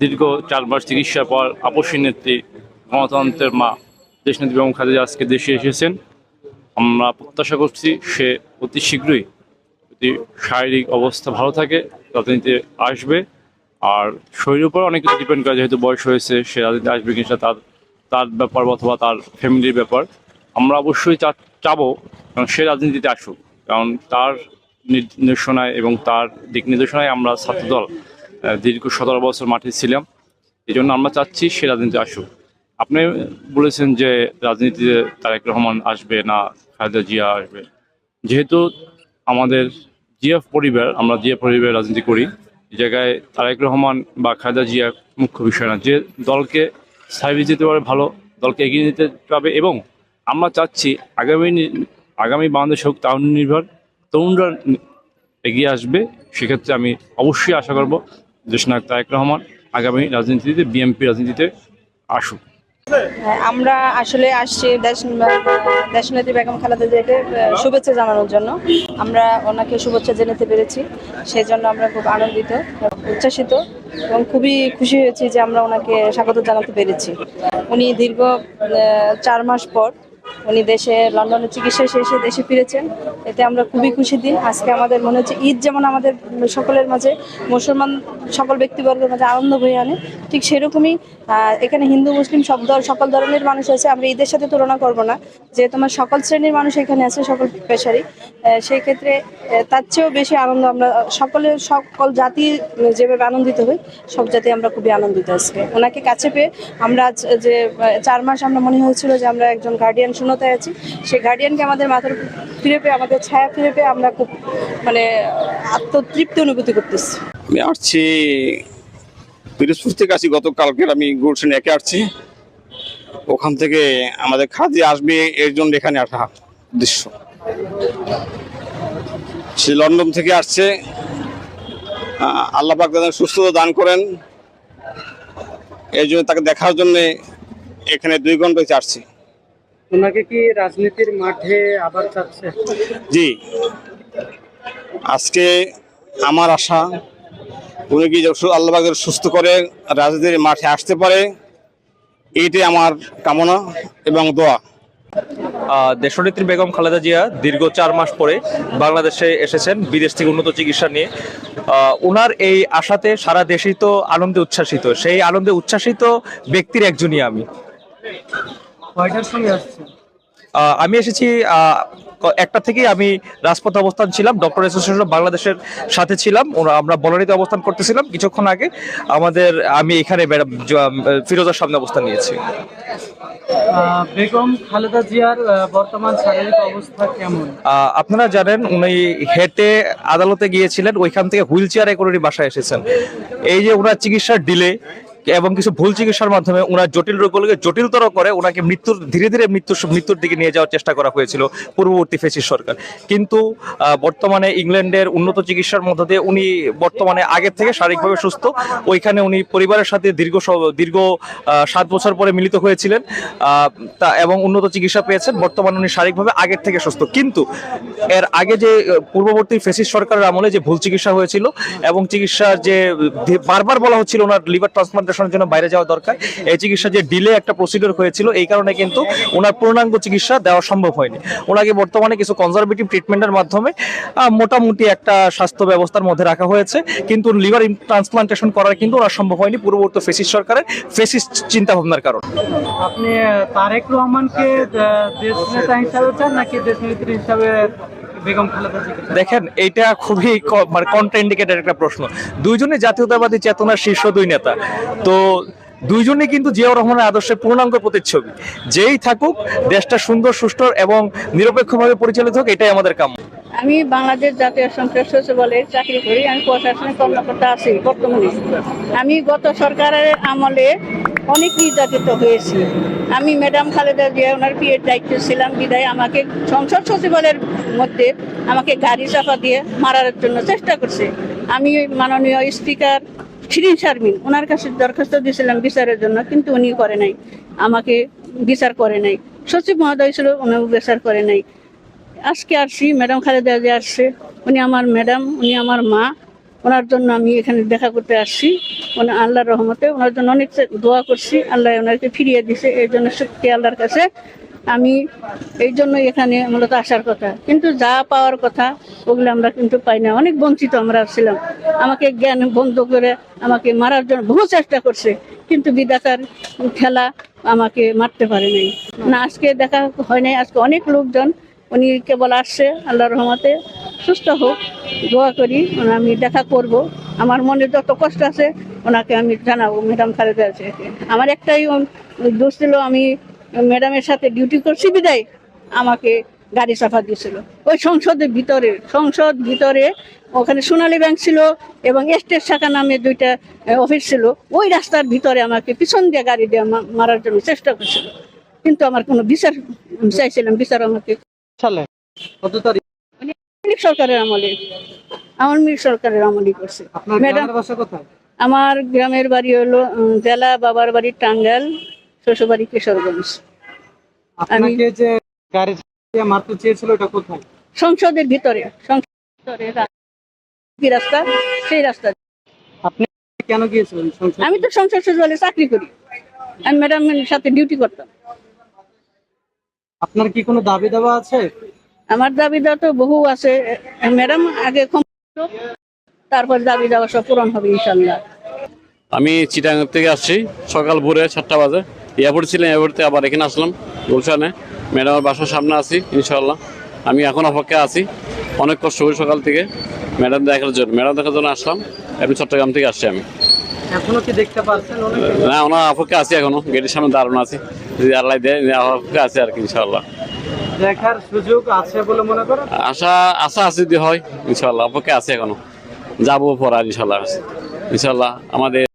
দীর্ঘ চার মাস চিকিৎসার পর আপসী নেত্রী গণতন্ত্রের মা দেশনেত্রী বেগম খালেদা আজকে দেশে এসেছেন। আমরা প্রত্যাশা করছি সে অতি শীঘ্রই যদি শারীরিক অবস্থা ভালো থাকে, রাজনীতিতে আসবে। আর শরীরের উপর অনেক কিছু ডিপেন্ড করে, যেহেতু বয়স হয়েছে, সে রাজনীতি আসবে কিনা তার তার ব্যাপার অথবা তার ফ্যামিলির ব্যাপার। আমরা অবশ্যই চাবো, কারণ সে রাজনীতিতে আসুক, কারণ তার নির্দেশনায় এবং তার দিক নির্দেশনায় আমরা ছাত্রদল দীর্ঘ সতেরো বছর মাঠে ছিলাম। এই জন্য আমরা চাচ্ছি সে রাজনীতি আসুক। আপনি বলেছেন যে রাজনীতিতে তারেক রহমান আসবে না, খালেদা জিয়া আসবে। যেহেতু আমাদের জিয়া পরিবার, আমরা জিয়া পরিবারের রাজনীতি করি জায়গায় তারেক রহমান বা খালেদা জিয়া মুখ্য বিষয় না। যে দলকে সার্ভিস দিতে পারে ভালো, দলকে এগিয়ে নিতে পারবে এবং আমরা চাচ্ছি আগামী আগামী বাংলাদেশ হোক তারুণ নির্ভর। তরুণরা এগিয়ে আসবে সেক্ষেত্রে আমি অবশ্যই আশা করব দেশনায়ক তারেক রহমান আগামী রাজনীতিতে বিএনপি রাজনীতিতে আসুক। হ্যাঁ, আমরা আসলে আসছি দেশ দেশনেত্রী বেগম খালেদা জিয়াকে শুভেচ্ছা জানানোর জন্য। আমরা ওনাকে শুভেচ্ছা জানাতে পেরেছি সেই জন্য আমরা খুব আনন্দিত উচ্ছ্বাসিত এবং খুবই খুশি হয়েছি যে আমরা ওনাকে স্বাগত জানাতে পেরেছি। উনি দীর্ঘ চার মাস পর উনি দেশে, লন্ডনে চিকিৎসা শেষে দেশে ফিরেছেন। এতে আমরা খুবই খুশি দিন আজকে আমাদের মনে হচ্ছে ঈদ যেমন আমাদের সকলের মাঝে, মুসলমান সকল ব্যক্তিবর্গের মাঝে আনন্দ বয়ে আনে, ঠিক সেরকমই এখানে হিন্দু, মুসলিম সব সকল ধরনের মানুষ আছে, আমরা ঈদের সাথে তুলনা করব না। যে তোমার সকল শ্রেণির মানুষ এখানে আছে, সকল পেশারই সেই ক্ষেত্রে তার চেয়েও বেশি আনন্দ আমরা সকলের, সকল জাতি যেভাবে আনন্দিত হই, সব জাতি আমরা খুবই আনন্দিত আজকে। ওনাকে কাছে পেয়ে আমরা যে চার মাস আমরা মনে হয়েছিল যে আমরা একজন গার্ডিয়ান শূন্যতায় আছি? সেই গার্ডিয়ানকে আমাদের মাথার ফিরে পেয়ে, আমাদের ছায়া ফিরে পেয়ে আমরা খুব মানে আত্মতৃপ্তি অনুভূতি করতেছি। আমি আসছি পিরোজপুর থেকে আসি, গতকালকের আমি গুলশান একে আসছি। ওখান থেকে আমাদের খাদি আসবে, এর জন্য এখানে আসা উদ্দেশ্য সে লন্ডন থেকে আসছে। আল্লাহ পাক তাদের সুস্থতা দান করেন। এই জন্য তাকে দেখার জন্যে এখানে দুই ঘন্টায় আসছি। ওনাকে কি রাজনীতির মাঠে আবার চাচ্ছে জি। আজকে আমার আশা উনি কি যখন আল্লাহ পাক যেন সুস্থ করে রাজনীতির মাঠে আসতে পারে এইটাই আমার কামনা এবং দোয়া। দেশনেত্রী বেগম খালেদা জিয়া দীর্ঘ চার মাস পরে বাংলাদেশে এসেছেন বিদেশ থেকে উন্নত চিকিৎসা নিয়ে। ওনার এই আশাতে সারা দেশেই তো আনন্দে উচ্ছ্বাসিত। সেই আনন্দে উচ্ছ্বাসিত ব্যক্তির একজনই আমি। কয়টার আমি এসেছি একটা থেকেই আমি রাজপথে অবস্থান ছিলাম ডক্টর অ্যাসোসিয়েশন অফ বাংলাদেশের সাথে ছিলাম ওরা আমরা বনানীতে অবস্থান করতেছিলাম। কিছুক্ষণ আগে আমাদের আমি এখানে ফিরোজার সামনে অবস্থান নিয়েছি। বেগম খালেদা জিয়ার বর্তমান শারীরিক অবস্থা কেমন? আপনারা জানেন উনি হেঁটে আদালতে গিয়েছিলেন ওইখান থেকে হুইল চেয়ারে করে উনি বাসায় এসেছেন। এই যে ওনার চিকিৎসার ডিলে এবং কিছু ভুল চিকিৎসার মাধ্যমে ওনার জটিল রোগগুলোকে জটিলতর করে ওনাকে মৃত্যুর, ধীরে ধীরে মৃত্যুর মৃত্যুর দিকে নিয়ে যাওয়ার চেষ্টা করা হয়েছিল পূর্ববর্তী ফেসিস সরকার। কিন্তু বর্তমানে ইংল্যান্ডের উন্নত চিকিৎসার মধ্য দিয়ে উনি বর্তমানে আগের থেকে শারীরিকভাবে সুস্থ। ওইখানে উনি পরিবারের সাথে দীর্ঘ দীর্ঘ সাত বছর পরে মিলিত হয়েছিলেন। তা এবং উন্নত চিকিৎসা পেয়েছেন। বর্তমানে উনি শারীরিকভাবে আগের থেকে সুস্থ। কিন্তু এর আগে যে পূর্ববর্তী ফেসিস সরকারের আমলে যে ভুল চিকিৎসা হয়েছিল এবং চিকিৎসার যে বারবার বলা হচ্ছিল ওনার লিভার ট্রান্সপ্লান্টেশনের জন্য বাইরে যাওয়া দরকার। এই চিকিৎসা যে ডিলে একটা প্রসিডিওর হয়েছিল, এই কারণে কিন্তু ওনার পূর্ণাঙ্গ চিকিৎসা দেওয়া সম্ভব হয়নি। ওনাকে বর্তমানে কিছু কনজারভেটিভ ট্রিটমেন্টের মাধ্যমে মোটামুটি একটা স্বাস্থ্য ব্যবস্থার মধ্যে রাখা হয়েছে। কিন্তু লিভার ট্রান্সপ্লান্টেশন করার কিন্তু ওনার সম্ভব হয়নি পূর্ববর্তী ফেসিস সরকারের ফেসিস চিন্তাভাবনার কারণ। আপনি তারেক রহমানকে দেশ নেতা হিসাবে চান নাকি দেশ নেত্রী হিসাবে দেখেন এইটা খুবই মানে কন্ট্রাইন্ডিকেটেড একটা প্রশ্ন। দুইজনে জাতীয়তাবাদী চেতনার শীর্ষ দুই নেতা। তো দুইজনে কিন্তু জিয়াউর রহমানের আদর্শের পূর্ণাঙ্গ প্রতিচ্ছবি। যেই থাকুক দেশটা সুন্দর সুষ্ঠু এবং নিরপেক্ষভাবে পরিচালিত হোক এটাই আমাদের কাম্য। আমি বাংলাদেশ জাতীয় সঞ্চয় সচিবালয়ে চাকরি করি আমি প্রশাসনিক কর্মকর্তা আছি বর্তমানে। আমি গত সরকারের আমলে অনেক নির্যাতিত হয়েছি। আমি ম্যাডাম খালেদা জিয়া, ওনার পিএর দায়িত্বে ছিলাম, বিদায়। আমাকে সংসদ সচিবালয়ের মধ্যে আমাকে গাড়ি চাপা দিয়ে মারার জন্য চেষ্টা করছে। আমি মাননীয় স্পিকার শিরিন শারমিন, ওনার কাছে দরখাস্ত দিয়েছিলাম বিচারের জন্য, কিন্তু উনি করে নাই। আমাকে বিচার করে নাই। সচিব মহোদয় ছিল, উনিও বিচার করে নাই। আজকে আসছি, ম্যাডাম খালেদা জিয়া আসছে। উনি আমার ম্যাডাম, উনি আমার মা। ওনার জন্য আমি এখানে দেখা করতে আসছি। ওনা আল্লাহর রহমতে ওনার জন্য অনেক দোয়া করছি। আল্লাহ ওনাকে ফিরিয়ে দিছে। এই জন্য সত্যি আল্লাহর কাছে আমি এই জন্য এখানে মূলত আসার কথা। কিন্তু যা পাওয়ার কথা ওগুলো আমরা কিন্তু পাই না। অনেক বঞ্চিত আমরা ছিলাম। আমাকে জ্ঞান বন্ধ করে আমাকে মারার জন্য বহু চেষ্টা করছে। কিন্তু বিধাতার খেলা আমাকে মারতে পারে নাই। না, আজকে দেখা হয় নাই। আজকে অনেক লোকজন উনি কেবল আসছে আল্লাহর রহমতে। সুস্থ হোক, দোয়া করি আমি দেখা করব। আমার মনে যত কষ্ট আছে, ওনাকে আমি জানাব, ম্যাডাম খালেদা জিয়াকে আমার একটাই দোষ ছিল, আমি ম্যাডামের সাথে ডিউটি করছি, বিদায় আমাকে গাড়ি চাপা দিয়েছিল। ওই সংসদের ভিতরে, সংসদ ভিতরে ওখানে সোনালী ব্যাংক ছিল এবং এস্টেট শাখা নামে দুইটা অফিস ছিল। ওই রাস্তার ভিতরে আমাকে পিছন দিয়ে গাড়ি দিয়ে মারার জন্য চেষ্টা করছিল। কিন্তু আমার কোনো বিচার চাইছিলাম বিচার আমাকে কত লীগ সরকারের আমলে। আওয়ামী লীগ সরকারের আমলই করছে। ম্যাডাম আমার গ্রামের বাড়ি হলো জেলা বাবার বাড়ি টাঙ্গাইল শ্বশুরবাড়ি কিশোরগঞ্জ। আপনাকে যে গাড়ি মারতে চেয়েছিল এটা কোথায়? সংসদের ভিতরে সংসদের রাস্তা। সেই রাস্তা। আপনি কেন গিয়েছিলেন সংসদে? আমি তো সংসদ সচিবালয়ে চাকরি করি। আমি ম্যাডামের সাথে ডিউটি করতাম। আপনার কি কোনো দাবি দাবা আছে? আমার দাবি দেওয়া তো বহু আছে। ম্যাডাম আগে তারপর দাবি দেওয়া সব পূরণ হবে ইনশাল্লাহ আমি চিটাং থেকে আসছি সকাল ভোরে সাতটা বাজে। এয়ারপোর্ট ছিলাম এয়ারপোর্টে আবার এখানে আসলাম গুলশানে। ম্যাডামের বাসার সামনে আছি ইনশাল্লাহ আমি এখন অপেক্ষায় আছি অনেক কষ্ট করি সকাল থেকে। ম্যাডাম দেখার জন্য ম্যাডাম দেখার জন্য আসলাম। এমনি চট্টগ্রাম থেকে আসছি আমি। এখনও কি দেখতে পাচ্ছেন না ওনার অপেক্ষা আছি এখনও গেটের সামনে দাঁড়ানো আছি। যদি আল্লাহ দেয় অপেক্ষা আছে আর কি ইনশাল্লাহ দেখার সুযোগ আছে বলে মনে করেন? আশা আশা আছে যদি হয় ইনশাল্লাহ পক্ষে আছে এখনও। যাব আর ইনশাল্লাহ ইনশাল্লাহ আমাদের